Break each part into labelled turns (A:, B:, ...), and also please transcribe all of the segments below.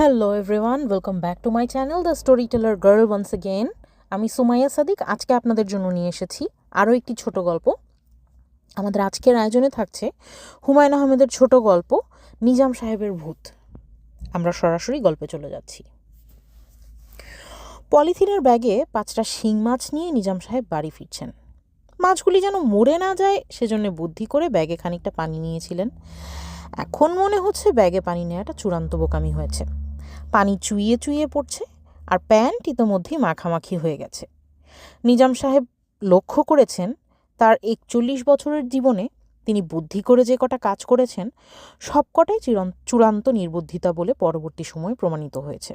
A: Hello everyone welcome back to my channel the storyteller girl once again আমি সুমাইয়া সাদিক, আজকে আপনাদের জন্য নিয়ে এসেছি আরও একটি ছোট গল্প। আমাদের আজকের আয়োজনে থাকছে হুমায়ুন আহমেদের ছোট গল্প, নিজাম সাহেবের ভূত। আমরা সরাসরি গল্পে চলে যাচ্ছি। পলিথিনের ব্যাগে পাঁচটা শিং মাছ নিয়ে নিজাম সাহেব বাড়ি ফিরছেন। মাছগুলি যেন মরে না যায়, সেজন্য বুদ্ধি করে ব্যাগে খানিকটা পানি নিয়েছিলেন। এখন মনে হচ্ছে ব্যাগে পানি নেওয়াটা চূড়ান্ত বোকামি হয়েছে। পানি চুইয়ে চুইয়ে পড়ছে আর প্যান্ট ইতোমধ্যেই মাখামাখি হয়ে গেছে। নিজাম সাহেব লক্ষ্য করেছেন তার একচল্লিশ বছরের জীবনে তিনি বুদ্ধি করে যে কটা কাজ করেছেন সব কটাই চিরন- চূড়ান্ত নির্বুদ্ধিতা বলে পরবর্তী সময়ে প্রমাণিত হয়েছে।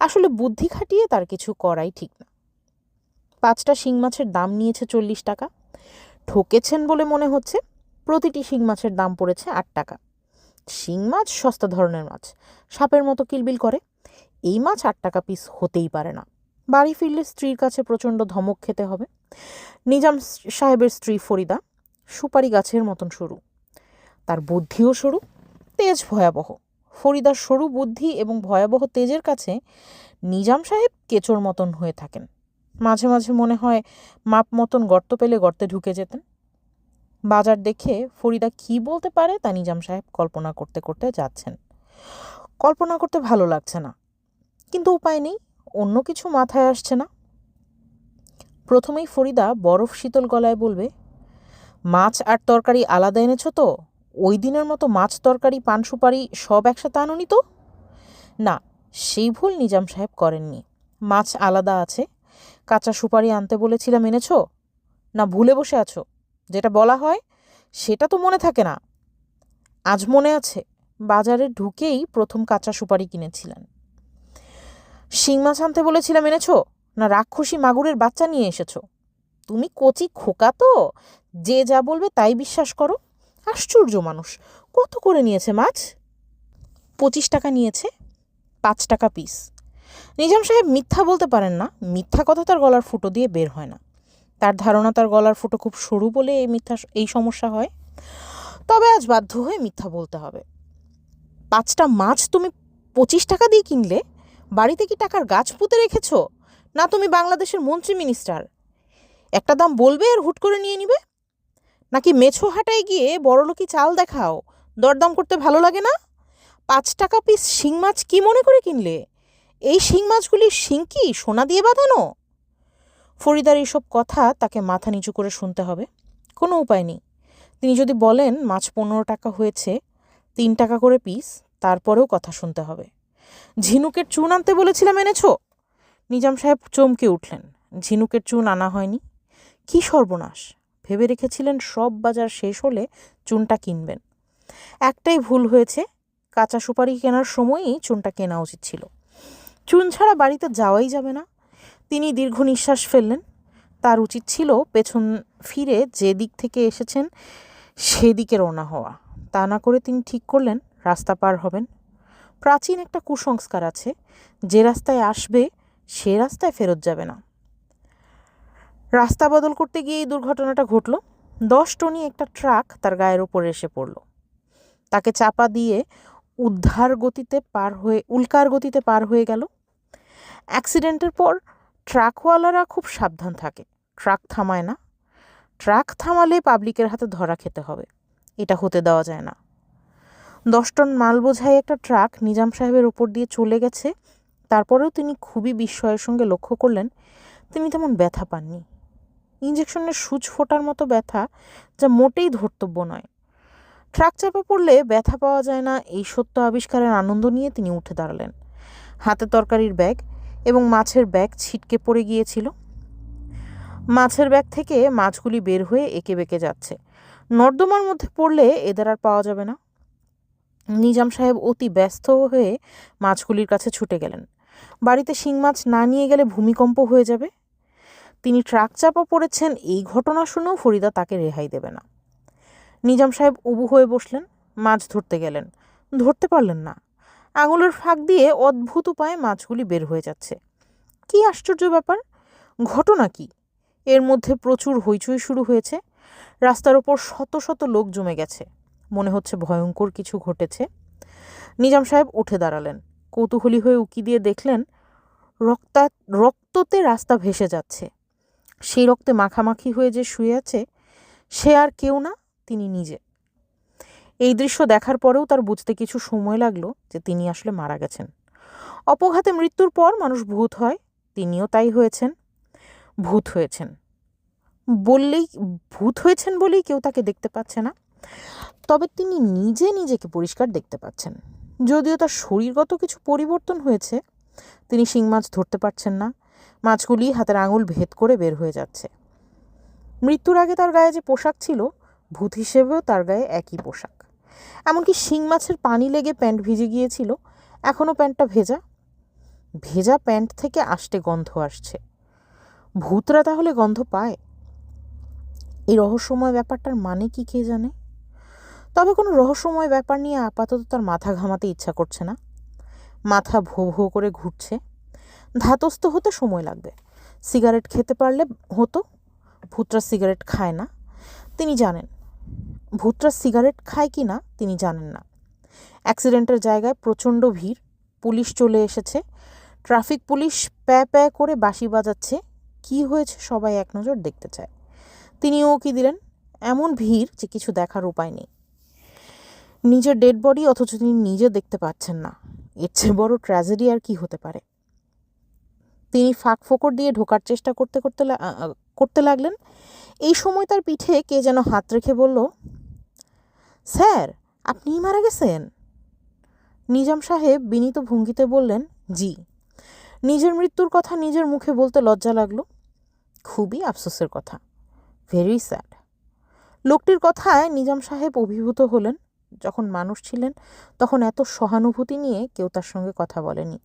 A: আসলে বুদ্ধি খাটিয়ে তার কিছু করাই ঠিক না। পাঁচটা শিং মাছের দাম নিয়েছে চল্লিশ টাকা। ঠকেছেন বলে মনে হচ্ছে, প্রতিটি শিং মাছের দাম পড়েছে আট টাকা। শিং মাছ সস্তা ধরনের মাছ। সাপের মতো কিলবিল করে। এই মাছ আট টাকা পিস হতেই পারে না। বাড়ি ফিরলে স্ত্রীর কাছে প্রচণ্ড ধমক খেতে হবে। নিজাম সাহেবের স্ত্রী ফরিদা সুপারি গাছের মতন সরু। তার বুদ্ধিও সরু, তেজ ভয়াবহ। ফরিদার সরু বুদ্ধি এবং ভয়াবহ তেজের কাছে নিজাম সাহেব কেচোর মতন হয়ে থাকেন। মাঝে মাঝে মনে হয় মাপ মতন গর্ত পেলে গর্তে ঢুকে যেতেন। বাজার দেখে ফরিদা কি বলতে পারে তা নিজাম সাহেব কল্পনা করতে করতে যাচ্ছেন। কল্পনা করতে ভালো লাগছে না, কিন্তু উপায় নেই, অন্য কিছু মাথায় আসছে না। প্রথমেই ফরিদা বরফ শীতল গলায় বলবে, মাছ আর তরকারি আলাদা এনেছো তো? ওই দিনের মতো মাছ, তরকারি, পান, সুপারি সব একসাথে আনুনি তো? না, সেই ভুল নিজাম সাহেব করেননি। মাছ আলাদা আছে, কাঁচা সুপারি আনতে বলেছিলাম এনেছো? না, ভুলে বসে আছো? যেটা বলা হয়, সেটা তো মনে থাকে না। আজ মনে আছে, বাজারে ঢুকেই প্রথম কাঁচা সুপারি কিনেছিলেন। শিং মাছ আনতে বলেছিলাম, এনেছো? না রাক্ষসী মাগুরের বাচ্চা নিয়ে এসেছ? তুমি কচি খোকা তো? যে যা বলবে তাই বিশ্বাস করো। আশ্চর্য মানুষ, কত করে নিয়েছে মাছ? পঁচিশ টাকা নিয়েছে, পাঁচ টাকা পিস। নিজাম সাহেব মিথ্যা বলতে পারেন না। মিথ্যা কথা তার গলার ফুটো দিয়ে বের হয় না। তার ধারণা তার গলার ফুটো খুব সরু বলে এই মিথ্যা এই সমস্যা হয়। তবে আজ বাধ্য হয়ে মিথ্যা বলতে হবে। পাঁচটা মাছ তুমি পঁচিশ টাকা দিয়ে কিনলে, বাড়িতে কি টাকার গাছ পুঁতে রেখেছ? না তুমি বাংলাদেশের মন্ত্রী মিনিস্টার। একটা দাম বলবে আর হুট করে নিয়ে নিবে? নাকি মেছো হাটায় গিয়ে বড়লোকি চাল দেখাও? দরদাম করতে ভালো লাগে না? পাঁচ টাকা পিস শিং মাছ কি মনে করে কিনলে? এই শিং মাছগুলির শিং কি সোনা দিয়ে বাঁধানো? ফরিদার এইসব কথা তাকে মাথা নিচু করে শুনতে হবে। কোনো উপায় নেই। তিনি যদি বলেন, মাছ পনেরো টাকা হয়েছে, তিন টাকা করে পিস, তারপরেও কথা শুনতে হবে। ঝিনুকের চুন আনতে বলেছিলাম এনেছো? নিজাম সাহেব চমকে উঠলেন। ঝিনুকের চুন আনা হয়নি। কি সর্বনাশ! ভেবে রেখেছিলেন সব বাজার শেষ হলে চুনটা কিনবেন। একটাই ভুল হয়েছে, কাঁচা সুপারি কেনার সময়ই চুনটা কেনা উচিত ছিল। চুন ছাড়া বাড়িতে যাওয়াই যাবে না। তিনি দীর্ঘ নিঃশ্বাস ফেললেন। তার উচিত ছিল পেছন ফিরে যে দিক থেকে এসেছেন, সেদিকে রওনা হওয়া। তা না করে তিনি ঠিক করলেন, রাস্তা পার হবেন। প্রাচীন একটা কুসংস্কার আছে, যে রাস্তায় আসবে, সে রাস্তায় ফেরত যাবে না। রাস্তা বদল করতে গিয়ে এই দুর্ঘটনাটা ঘটল। দশ টনি একটা ট্রাক তার গায়ের ওপরে এসে পড়ল। তাকে চাপা দিয়ে উদ্ধার গতিতে পার হয়ে, উল্কার গতিতে পার হয়ে গেল। অ্যাক্সিডেন্টের পর ট্রাকওয়ালারা খুব সাবধান থাকে। ট্রাক থামায় না। ট্রাক থামালে পাবলিকের হাতে ধরা খেতে হবে। এটা হতে দেওয়া যায় না। দশ টন মাল বোঝাই একটা ট্রাক নিজাম সাহেবের উপর দিয়ে চলে গেছে। তারপরেও তিনি খুবই বিস্ময়ের সঙ্গে লক্ষ্য করলেন, তিনি তেমন ব্যথা পাননি। ইঞ্জেকশনের সূচ ফোটার মতো ব্যথা যা মোটেই ধর্তব্য নয়। ট্রাক চাপা পড়লে ব্যথা পাওয়া যায় না, এই সত্য আবিষ্কারের আনন্দ নিয়ে তিনি উঠে দাঁড়ালেন। হাতে তরকারির ব্যাগ এবং মাছের ব্যাগ ছিটকে পড়ে গিয়েছিল। মাছের ব্যাগ থেকে মাছগুলি বের হয়ে এঁকে বেঁকে যাচ্ছে। নর্দমার মধ্যে পড়লে এদের আর পাওয়া যাবে না। নিজাম সাহেব অতি ব্যস্ত হয়ে মাছগুলির কাছে ছুটে গেলেন। বাড়িতে শিং মাছ না নিয়ে গেলে ভূমিকম্প হয়ে যাবে। তিনি ট্রাক চাপা পড়েছেন, এই ঘটনা শুনেও ফরিদা তাকে রেহাই দেবে না। নিজাম সাহেব উবু হয়ে বসলেন, মাছ ধরতে গেলেন। ধরতে পারলেন না। আঙুলের ফাঁক দিয়ে অদ্ভুত উপায়ে মাছগুলি বের হয়ে যাচ্ছে। কি আশ্চর্য ব্যাপার! ঘটনা কি? এর মধ্যে প্রচুর হইচই শুরু হয়েছে। রাস্তার ওপর শত শত লোক জমে গেছে। মনে হচ্ছে ভয়ঙ্কর কিছু ঘটেছে। নিজাম সাহেব উঠে দাঁড়ালেন। কৌতূহলী হয়ে উকি দিয়ে দেখলেন, রক্তা, রক্ততে রাস্তা ভেসে যাচ্ছে। সেই রক্তে মাখামাখি হয়ে যে শুয়ে আছে, সে আর কেউ না, তিনি নিজে। এই দৃশ্য দেখার পরেও তার বুঝতে কিছু সময় লাগল যে তিনি আসলে মারা গেছেন। অপঘাতে মৃত্যুর পর মানুষ ভূত হয়, তিনিও তাই হয়েছেন। ভূত হয়েছেন। বললেই, ভূত হয়েছেন বলেই কেউ তাকে দেখতে পাচ্ছে না। তবে তিনি নিজে নিজেকে পরিষ্কার দেখতে পাচ্ছেন। যদিও তার শরীরগত কিছু পরিবর্তন হয়েছে, তিনি শিং মাছ ধরতে পারছেন না। মাছগুলি হাতের আঙুল ভেদ করে বের হয়ে যাচ্ছে। মৃত্যুর আগে তার গায়ে যে পোশাক ছিল, ভূত হিসেবেও তার গায়ে একই পোশাক। এমনকি শিং মাছের পানি লেগে প্যান্ট ভিজে গিয়েছিল এখনও প্যান্টটা ভেজা। ভেজা প্যান্ট থেকে আষ্টে গন্ধ আসছে। ভূতরা তাহলে গন্ধ পায়? এই রহস্যময় ব্যাপারটার মানে কি কে জানে? তবে কোনো রহস্যময় ব্যাপার নিয়ে আপাতত তার মাথা ঘামাতে ইচ্ছা করছে না। মাথা ভো ভো করে ঘুরছে। ধাতস্থ হতে সময় লাগবে। সিগারেট খেতে পারলে হতো, ভূতরা সিগারেট খায় না। তিনি জানেন ভূতরা সিগারেট খায় কি না তিনি জানেন না। অ্যাক্সিডেন্টের জায়গায় প্রচণ্ড ভিড়, পুলিশ চলে এসেছে। ট্রাফিক পুলিশ প্যা প্যা করে বাঁশি বাজাচ্ছে। কি হয়েছে সবাই এক নজর দেখতে চায়। তিনিও কি দিলেন? এমন ভিড় যে কিছু দেখার উপায় নেই। নিজের ডেড বডি অথচ তিনি নিজে দেখতে পাচ্ছেন না। এর চেয়ে বড় ট্র্যাজেডি আর কি হতে পারে? তিনি ফাঁক ফোকর দিয়ে ঢোকার চেষ্টা করতে করতে করতে লাগলেন। এই সময় তার পিঠে কে যেন হাত রেখে বলল, স্যার আপনিই মারা গেছেন? নিজাম সাহেব বিনীত ভঙ্গিতে বললেন, জি। নিজের মৃত্যুর কথা নিজের মুখে বলতে লজ্জা লাগল। খুবই আফসোসের কথা। ভেরি স্যাড লোকটির কথায় নিজাম সাহেব অভিভূত হলেন। যখন মানুষ ছিলেন, তখন এত সহানুভূতি নিয়ে কেউ তার সঙ্গে কথা বলেনি।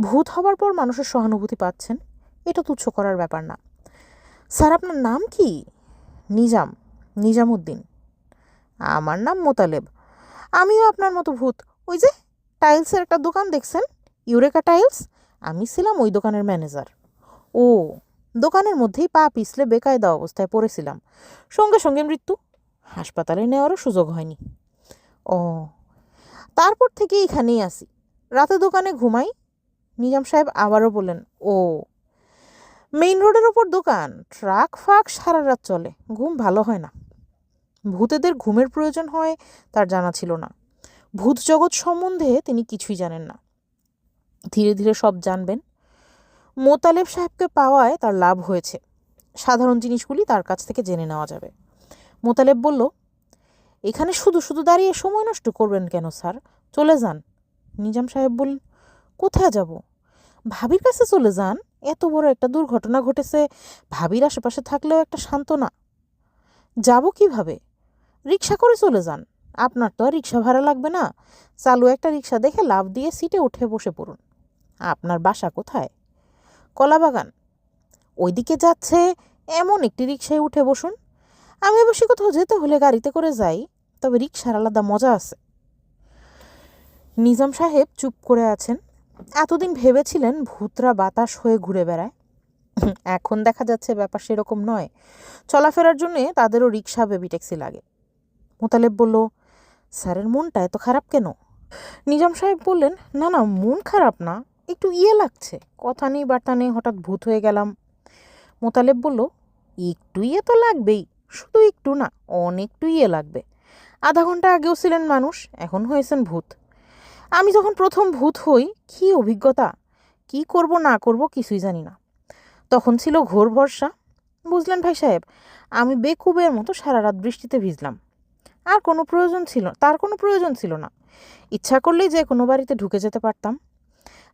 A: ভূত হবার পর মানুষের সহানুভূতি পাচ্ছেন। এটা তুচ্ছ করার ব্যাপার না। স্যার, আপনার নাম কি? নিজাম, নিজামুদ্দিন। আমার নাম মোতালেব। আমিও আপনার মতো ভূত। ওই যে, টাইলসের একটা দোকান দেখছেন? Eureka tiles? আমি ছিলাম ওই দোকানের ম্যানেজার। ও, দোকানের মধ্যেই পা পিছলে বেকায়দা অবস্থায় পড়েছিলাম। সঙ্গে সঙ্গে মৃত্যু। হাসপাতালে নেওয়ারও সুযোগ হয়নি। ও, তারপর থেকে এখানেই আসি। রাতে দোকানে ঘুমাই। নিজাম সাহেব আবারও বললেন, ও মেইন রোডের ওপর দোকান। ট্রাক ফাক সারা রাত চলে। ঘুম ভালো হয় না। ভূতেদের ঘুমের প্রয়োজন হয় তার জানা ছিল না। ভূত জগৎ সম্বন্ধে তিনি কিছুই জানেন না। ধীরে ধীরে সব জানবেন। মোতালেব সাহেবকে পাওয়ায় তার লাভ হয়েছে। সাধারণ জিনিসগুলি তার কাছ থেকে জেনে নেওয়া যাবে। মোতালেব বলল, এখানে শুধু শুধু দাঁড়িয়ে সময় নষ্ট করবেন কেন, স্যার? চলে যান। নিজাম সাহেব বললেন, কোথায় যাব? ভাবির কাছে চলে যান। এত বড় একটা দুর্ঘটনা ঘটেছে, ভাবির আশেপাশে থাকলেও একটা সান্ত্বনা। যাব কীভাবে? রিক্সা করে চলে যান। আপনার তো আর রিক্সা ভাড়া লাগবে না। চালু একটা রিক্সা দেখে লাভ দিয়ে সিটে উঠে বসে পড়ুন। আপনার বাসা কোথায়? কলাবাগান। ওইদিকে যাচ্ছে এমন একটি রিক্সায় উঠে বসুন। আমি অবশ্য কোথাও যেতে হলে গাড়িতে করে যাই, তবে রিক্সার আলাদা মজা আছে। নিজাম সাহেব চুপ করে আছেন। এতদিন ভেবেছিলেন ভূতরা বাতাস হয়ে ঘুরে বেড়ায়। এখন দেখা যাচ্ছে ব্যাপার সেরকম নয়। চলাফেরার জন্যে তাদেরও রিক্সা বেবি ট্যাক্সি লাগে। মোতালেব বলল, স্যারের মনটা এত খারাপ কেন? নিজাম সাহেব বললেন, না না, মন খারাপ না, একটু ইয়ে লাগছে। কথা নেই, বার্তা নেই, হঠাৎ ভূত হয়ে গেলাম। মোতালেব বলল, একটু ইয়ে তো লাগবেই, শুধু একটু না, অনেকটু ইয়ে লাগবে। আধা ঘণ্টা আগেও ছিলেন মানুষ, এখন হয়েছেন ভূত। আমি যখন প্রথম ভূত হই, কী অভিজ্ঞতা? কি করব, না করব কিছুই জানি না। তখন ছিল ঘোর ভরসা বুঝলেন ভাই সাহেব, আমি বেকুবের মতো সারা রাত বৃষ্টিতে ভিজলাম। আর কোনো প্রয়োজন ছিল, তার কোনো প্রয়োজন ছিল না। ইচ্ছা করলেই যে কোনো বাড়িতে ঢুকে যেতে পারতাম।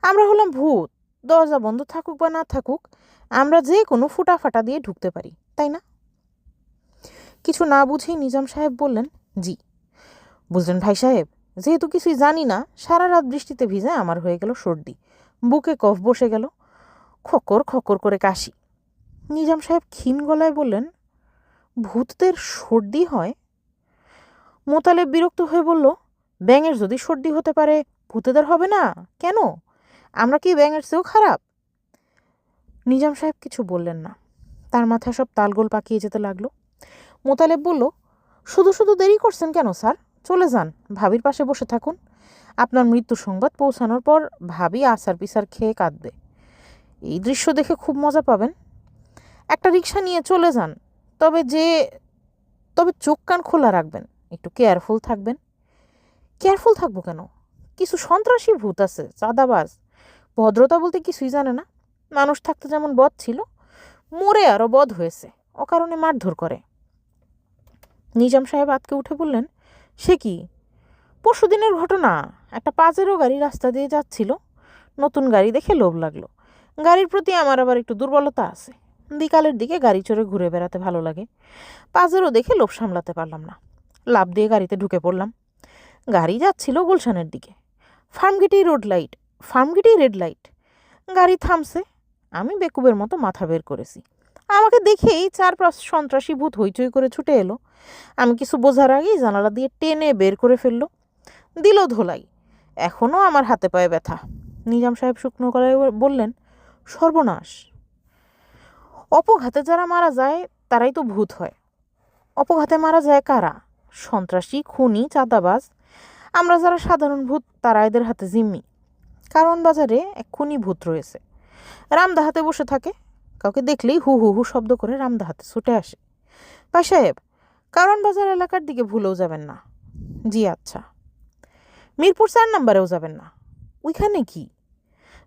A: আমরা হলাম ভূত, দরজা বন্ধ থাকুক বা না থাকুক, আমরা যে কোনো ফুটা ফাটা দিয়ে ঢুকতে পারি, তাই না? কিছু না বুঝেই নিজাম সাহেব বললেন, জি। বুঝলেন ভাই সাহেব যেহেতু কিছুই জানি না, সারা রাত বৃষ্টিতে ভিজে আমার হয়ে গেল সর্দি। বুকে কফ বসে গেল। খকর খকর করে কাশি। নিজাম সাহেব ক্ষীণ গলায় বললেন, ভূতদের সর্দি হয়? মোতালেব বিরক্ত হয়ে বলল, ব্যাঙের যদি সর্দি হতে পারে, ভূতেদের হবে না? কেন? আমরা কি ব্যাঙের চেয়েও খারাপ? নিজাম সাহেব কিছু বললেন না। তার মাথায় সব তালগোল পাকিয়ে যেতে লাগল। মোতালেব বলল, শুধু শুধু দেরি করছেন কেন, স্যার? চলে যান, ভাবির পাশে বসে থাকুন। আপনার মৃত্যু সংবাদ পৌঁছানোর পর ভাবি আসার পিসার খেয়ে কাঁদবে। এই দৃশ্য দেখে খুব মজা পাবেন। একটা রিক্সা নিয়ে চলে যান, তবে যে, তবে চোখ কান খোলা রাখবেন, একটু কেয়ারফুল থাকবেন। কেয়ারফুল থাকব কেন? কিছু সন্ত্রাসী ভূত আছে, চাঁদাবাজ। ভদ্রতা বলতে কিছুই জানে না। মানুষ থাকতে যেমন বধ ছিল, মরে আরও বধ হয়েছে, অকারণে মারধর করে। নিজাম সাহেব আতকে উঠে বললেন সে কি? পরশু দিনের ঘটনা। একটা পাজেরও গাড়ি রাস্তা দিয়ে যাচ্ছিল। নতুন গাড়ি দেখে লোভ লাগল। গাড়ির প্রতি আমার আবার একটু দুর্বলতা আছে। বিকালের দিকে গাড়ি চড়ে ঘুরে বেড়াতে ভালো লাগে। পাজেরও দেখে লোভ সামলাতে পারলাম না। লাভ দিয়ে গাড়িতে ঢুকে পড়লাম। গাড়ি যাচ্ছিল গুলশানের দিকে। ফার্মগেটেই রোড লাইট। ফার্মগেটেই রেড লাইট। গাড়ি থামছে। আমি বেকুবের মতো মাথা বের করেছি। আমাকে দেখেই চার পাঁচ সন্ত্রাসী ভূত হইচই করে ছুটে এলো। আমি কিছু বোঝার আগেই জানালা দিয়ে টেনে বের করে ফেলল। দিল ধোলাই। এখনও আমার হাতে পায়ে ব্যথা। নিজাম সাহেব শুকনো গলায় বললেন, সর্বনাশ। অপঘাতে যারা মারা যায়, তারাই তো ভূত হয়। অপঘাতে মারা যায় কারা? সন্ত্রাসী, খুনি, চাঁদাবাজ। আমরা যারা সাধারণ ভূত, তারা এদের হাতে জিম্মি। কারণ বাজারে এক খুনি ভূত রয়েছে। রামদাহাতে বসে থাকে। কাউকে দেখলেই হু হু হু শব্দ করে রামদা হাতে ছুটে আসে। ভাই সাহেব, কারণ বাজার এলাকার দিকে ভুলেও যাবেন না। জি আচ্ছা। মিরপুর চার নাম্বারেও যাবেন না। ওইখানে কি?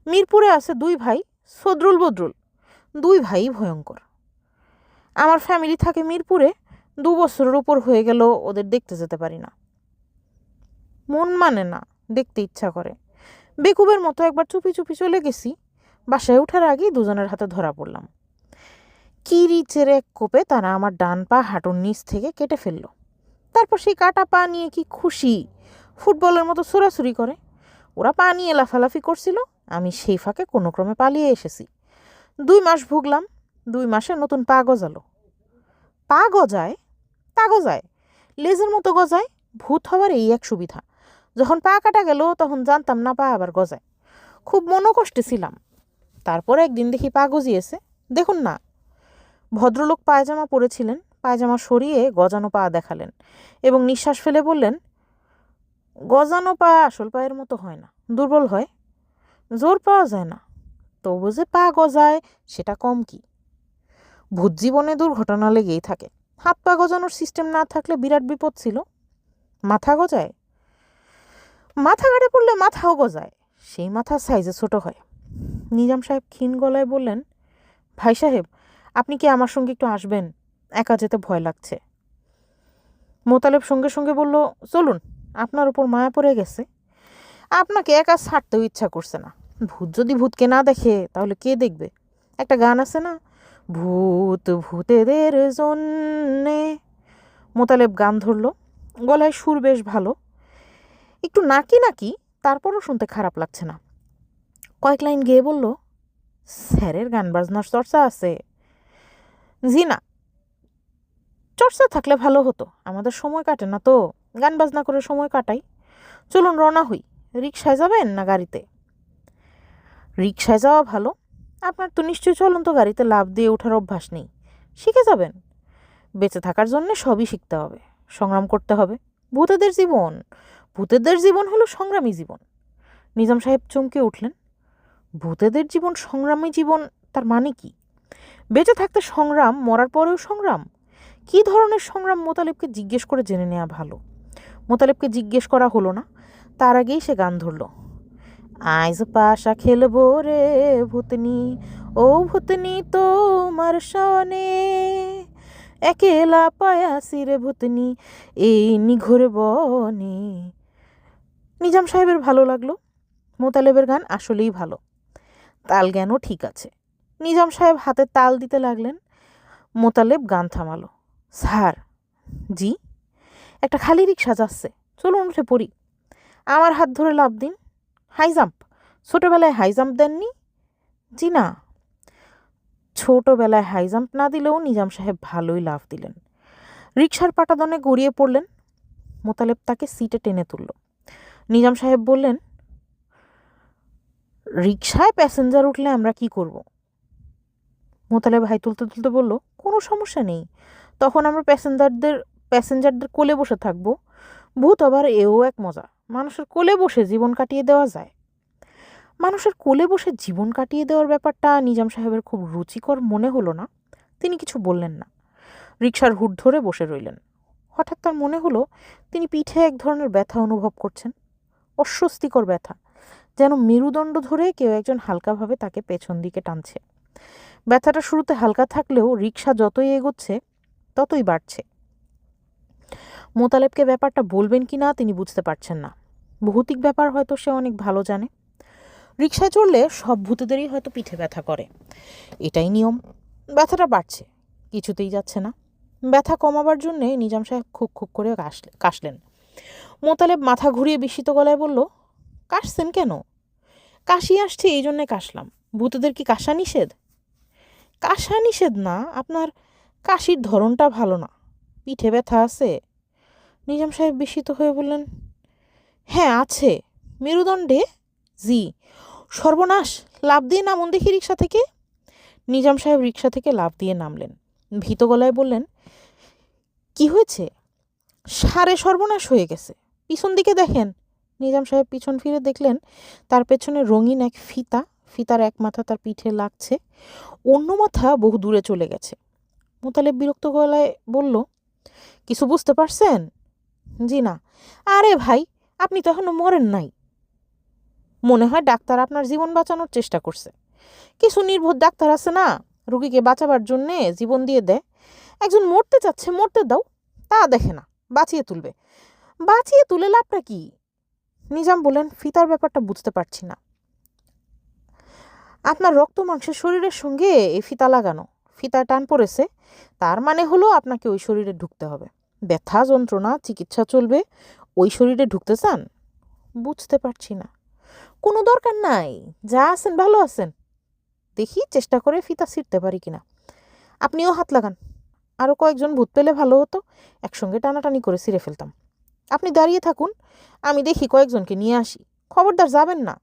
A: মিরপুরে আছে দুই ভাই, সদরুল বদরুল। দুই ভাই ভয়ঙ্কর। আমার ফ্যামিলি থাকে মিরপুরে, দু বছরের উপর হয়ে গেল ওদের দেখতে যেতে পারি না। মন মানে না, দেখতে ইচ্ছা করে। বেকুবের মতো একবার চুপি চুপি চলে গেছি বাসায় ওঠার আগেই দুজনের হাতে ধরা পড়লাম। কি রিচের এক কোপে তারা আমার ডান পা হাঁটুর নিচ থেকে কেটে ফেলল। তারপর সেই কাটা পা নিয়ে কি খুশি। ফুটবলের মতো ছোড়াছুরি করে। ওরা পা নিয়ে লাফালাফি করছিল। আমি সেই ফাঁকে কোনো ক্রমে পালিয়ে এসেছি। দুই মাস ভুগলাম। দুই মাসে নতুন পা গজালো। পা গজায়? তা গজায়। লেজের মতো গজায়। ভূত হওয়ার এই এক সুবিধা। যখন পা কাটা গেল, তখন জানতাম না পা আবার গজায়। খুব মনোকষ্টে ছিলাম। তারপর একদিন দেখি পা গজিয়েছে। দেখুন না। ভদ্রলোক পায়জামা পরেছিলেন, পায়জামা সরিয়ে গজানো পা দেখালেন এবং নিঃশ্বাস ফেলে বললেন, গজানো পা আসল পায়ের মতো হয় না, দুর্বল হয়। জোর পাওয়া যায় না। তবু যে পা গজায়, সেটা কম কি? ভূত জীবনে দুর্ঘটনা লেগেই থাকে। হাত পা গজানোর সিস্টেম না থাকলে বিরাট বিপদ ছিল। মাথা গজায়? মাথা কাটে পড়লে মাথাও গজায়। সেই মাথা সাইজে ছোট হয়। নিজাম সাহেব ক্ষীণ গলায় বললেন, ভাই সাহেব, আপনি কি আমার সঙ্গে একটু আসবেন? একা যেতে ভয় লাগছে। মোতালেব সঙ্গে সঙ্গে বলল, চলুন, আপনার উপর মায়া পড়ে গেছে। আপনাকে একা ছাড়তেও ইচ্ছা করছে না। ভূত যদি ভূতকে না দেখে, তাহলে কে দেখবে? একটা গান আছে না? ভূত ভূতেদের জন্যে। মোতালেব গান ধরলো। গলায় সুর বেশ ভালো। একটু নাকি নাকি, তারপরও শুনতে খারাপ লাগছে না। কয়েক লাইন গেয়ে বলল, স্যারের গান বাজনার চর্চা আছে। জি না। চর্চা থাকলে ভালো হতো। আমাদের সময় কাটে না তো। গান বাজনা করে সময় কাটাই। চলুন রওনা হই। রিক্সায় যাবেন না গাড়িতে? রিক্সায় যাওয়া ভালো। আপনার তো নিশ্চয়ই চলন্ত গাড়িতে লাভ দিয়ে ওঠার অভ্যাস নেই। শিখে যাবেন। বেঁচে থাকার জন্য সবই শিখতে হবে। সংগ্রাম করতে হবে। ভূতেদের জীবন। ভূতেদের জীবন হলো সংগ্রামী জীবন। নিজাম সাহেব চমকে উঠলেন। ভূতেদের জীবন, সংগ্রামী জীবন, তার মানে কি? বেঁচে থাকতে সংগ্রাম, মরার পরেও সংগ্রাম? কী ধরনের সংগ্রাম মোতালেবকে জিজ্ঞেস করে জেনে নেওয়া ভালো? মোতালেবকে জিজ্ঞেস করা হলো না। তার আগেই সে গান ধরল। আইজ পাশা খেলব রে ভূতনি, ও ভূতনি তোমার সনে একেলা পায়াসি রে ভূতনি, এই নিঘোর বনে। নিজাম সাহেবের ভালো লাগল। মোতালেবের গান আসলেই ভালো। তাল জ্ঞানও ঠিক আছে। নিজাম সাহেব হাতে তাল দিতে লাগলেন। মোতালেব গান থামালো। স্যার, জি? একটা খালি রিক্সা যাচ্ছে। চলুন উঠে পড়ি। আমার হাত ধরে লাভ দিন। High jump. ছোটোবেলায় হাই জাম্প দেননি? জি না। ছোটোবেলায় হাই জাম্প না দিলেও নিজাম সাহেব ভালোই লাভ দিলেন। রিক্সার পাটাদনে গড়িয়ে পড়লেন। মোতালেব তাকে সিটে টেনে তুলল। নিজাম সাহেব বললেন রিক্সায় প্যাসেঞ্জার উঠলে আমরা কি করব? মোতালেব ভাই তুলতে তুলতে বলল, কোনো সমস্যা নেই। তখন আমরা প্যাসেঞ্জারদের প্যাসেঞ্জারদের কোলে বসে থাকব। ভূত আবার এও এক মজা, মানুষের কোলে বসে জীবন কাটিয়ে দেওয়া যায়। মানুষের কোলে বসে জীবন কাটিয়ে দেওয়ার ব্যাপারটা নিজাম সাহেবের খুব রুচিকর মনে হলো না। তিনি কিছু বললেন না। রিক্সার হুট ধরে বসে রইলেন। হঠাৎ তার মনে হলো, তিনি পিঠে এক ধরনের ব্যথা অনুভব করছেন। অস্বস্তিকর ব্যথা। যেন মেরুদণ্ড ধরে কেউ একজন হালকাভাবে তাকে পেছন দিকে টানছে। ব্যথাটা শুরুতে হালকা থাকলেও রিক্সা যতই এগোচ্ছে, ততই বাড়ছে। মোতালেবকে ব্যাপারটা বলবেন কি না তিনি বুঝতে পারছেন না। ভৌতিক ব্যাপার হয়তো সে অনেক ভালো জানে। রিক্সায় চড়লে সব ভূতেদেরই হয়তো পিঠে ব্যথা করে। এটাই নিয়ম। ব্যথাটা বাড়ছে। কিছুতেই যাচ্ছে না। ব্যথা কমাবার জন্যে নিজাম সাহেব খুব খুব করে কাশলে, কাশলেন। মোতালেব মাথা ঘুরিয়ে বিস্মিত গলায় বলল কাশছেন কেন? কাশি আসছে, এই জন্যে কাশলাম। ভূতেদের কি কাশা নিষেধ? কাশা নিষেধ না, আপনার কাশির ধরনটা ভালো না। পিঠে ব্যথা আছে। নিজাম সাহেব বিস্মিত হয়ে বললেন হ্যাঁ আছে। মেরুদণ্ডে? জি। সর্বনাশ লাভ দিয়ে নামুন দেখি রিক্সা থেকে? নিজাম সাহেব রিক্সা থেকে লাভ দিয়ে নামলেন। ভীত গলায় বললেন, কি হয়েছে? সারে সর্বনাশ হয়ে গেছে। পিছন দিকে দেখেন। নিজাম সাহেব পিছন ফিরে দেখলেন তার পেছনে রঙিন এক ফিতা, ফিতার এক মাথা তার পিঠে লাগছে। অন্য মাথা বহু দূরে চলে গেছে। মোতালেব বিরক্ত গলায় বলল, কিছু বুঝতে পারছেন? জি না। আরে ভাই, আপনি তো এখনও মরেন নাই। মনে হয় ডাক্তার আপনার জীবন বাঁচানোর চেষ্টা করছে। কিছু নির্ভর ডাক্তার আছে না, রুগীকে বাঁচাবার জন্যে জীবন দিয়ে দেয়। একজন মরতে চাচ্ছে, মরতে দাও। তা দেখে না, বাঁচিয়ে তুলবে। বাঁচিয়ে তুলে লাভটা কি? নিজাম বলেন ফিতার ব্যাপারটা বুঝতে পারছি না। আপনার রক্ত মাংসের শরীরের সঙ্গে এই ফিতা লাগানো, ফিতা টান পড়েছে, তার মানে হলো আপনাকে ওই শরীরে ঢুকতে হবে। ব্যথা, যন্ত্রণা, চিকিৎসা চলবে, ওই শরীরে ঢুকতে চান? বুঝতে পারছি না। কোনো দরকার নাই, যা আছেন ভালো আছেন। দেখি চেষ্টা করে ফিতা ছিঁড়তে পারি কিনা। আপনিও হাত লাগান। আরও কয়েকজন ভূত পেলে ভালো হতো, একসঙ্গে টানাটানি করে ছিঁড়ে ফেলতাম। আপনি দাঁড়িয়ে থাকুন, আমি দেখি কয়েকজনকে নিয়ে আসি। খবরদার যাবেন না।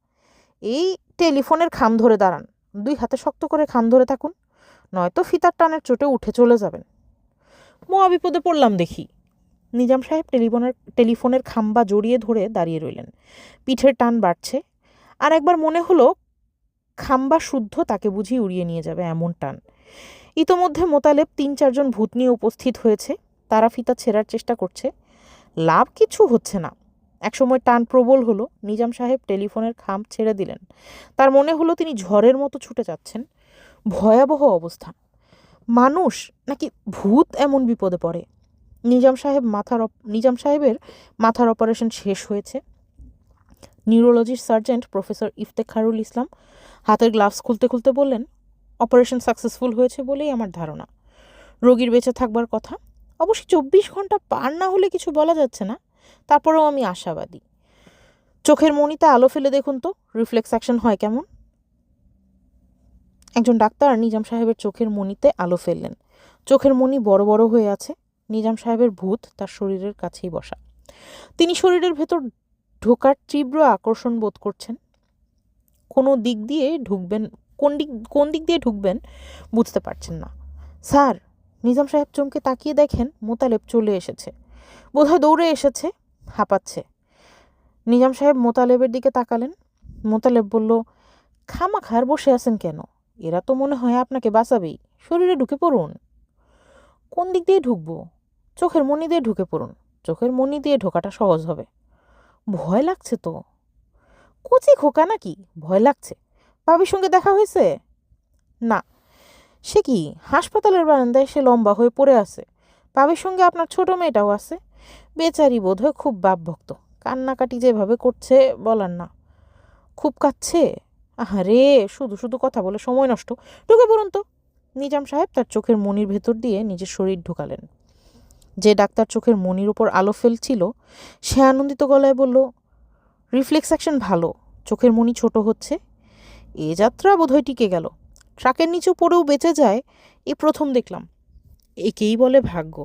A: এই টেলিফোনের খাম ধরে দাঁড়ান। দুই হাতে শক্ত করে খাম ধরে থাকুন, নয়তো ফিতার টানের চোটে উঠে চলে যাবেন। মহা বিপদে পড়লাম দেখি। নিজাম সাহেব টেলিফোনের টেলিফোনের খাম্বা জড়িয়ে ধরে দাঁড়িয়ে রইলেন। পিঠের টান বাড়ছে, আর একবার মনে হলো খাম্বা শুদ্ধ তাকে বুঝি উড়িয়ে নিয়ে যাবে এমন টান। ইতোমধ্যে মোতালেব তিন চারজন ভূত নিয়ে উপস্থিত হয়েছে। তারা ফিতা ছেঁড়ার চেষ্টা করছে। লাভ কিছু হচ্ছে না। একসময় টান প্রবল হলো, নিজাম সাহেব টেলিফোনের খাম ছেড়ে দিলেন। তার মনে হলো তিনি ঝড়ের মতো ছুটে যাচ্ছেন। ভয়াবহ অবস্থা। মানুষ নাকি ভূত এমন বিপদে পড়ে? নিজাম সাহেব মাথার নিজাম সাহেবের মাথার অপারেশন শেষ হয়েছে। নিউরোলজির সার্জেন্ট প্রফেসর ইফতেখারুল ইসলাম হাতের গ্লাভস খুলতে খুলতে বললেন অপারেশন সাকসেসফুল হয়েছে বলেই আমার ধারণা। রোগীর বেঁচে থাকবার কথা। অবশ্যই চব্বিশ ঘণ্টা পার না হলে কিছু বলা যাচ্ছে না। তারপরেও আমি আশাবাদী। চোখের মনিতে আলো ফেলে দেখুন তো রিফ্লেক্স অ্যাকশন হয় কেমন? একজন ডাক্তার নিজাম সাহেবের চোখের মনিতে আলো ফেললেন। চোখের মনি বড় বড় হয়ে আছে। নিজাম সাহেবের ভূত তার শরীরের কাছেই বসা। তিনি শরীরের ভেতর ঢোকার তীব্র আকর্ষণ বোধ করছেন। কোনো দিক দিয়ে ঢুকবেন, কোন দিক কোন দিক দিয়ে ঢুকবেন বুঝতে পারছেন না। স্যার নিজাম সাহেব চমকে তাকিয়ে দেখেন মোতালেব চলে এসেছে। বোধহয় দৌড়ে এসেছে, হাঁপাচ্ছে। নিজাম সাহেব মোতালেবের দিকে তাকালেন। মোতালেব বলল, খামাখার বসে আছেন কেন? এরা তো মনে হয় আপনাকে বাঁচাবেই। শরীরে ঢুকে পড়ুন। কোন দিক দিয়ে ঢুকবো? চোখের মনি দিয়ে ঢুকে পড়ুন। চোখের মনি দিয়ে ঢোকাটা সহজ হবে। ভয় লাগছে তো? কচি খোকা নাকি? ভয় লাগছে। ভাবির সঙ্গে দেখা হয়েছে? না সে কি হাসপাতালের বারান্দায় সে লম্বা হয়ে পড়ে আছে? ভাবির সঙ্গে আপনার ছোট মেয়েটাও আছে। বেচারি বোধ হয় খুব বাপভক্ত। কান্নাকাটি যেভাবে করছে, বলার না। খুব কাচ্ছে আহারে, শুধু শুধু কথা বলে সময় নষ্ট। ঢুকে পড়ুন তো। নিজাম সাহেব তার চোখের মনির ভেতর দিয়ে নিজের শরীর ঢুকালেন। যে ডাক্তার চোখের মনির ওপর আলো ফেলছিল, সে আনন্দিত গলায় বলল, রিফ্লেক্স অ্যাকশন ভালো। চোখের মনি ছোট হচ্ছে। এ যাত্রা বোধহয় টিকে গেল। ট্রাকের নিচেও পড়েও বেঁচে যায় এ প্রথম দেখলাম। একেই বলে ভাগ্য।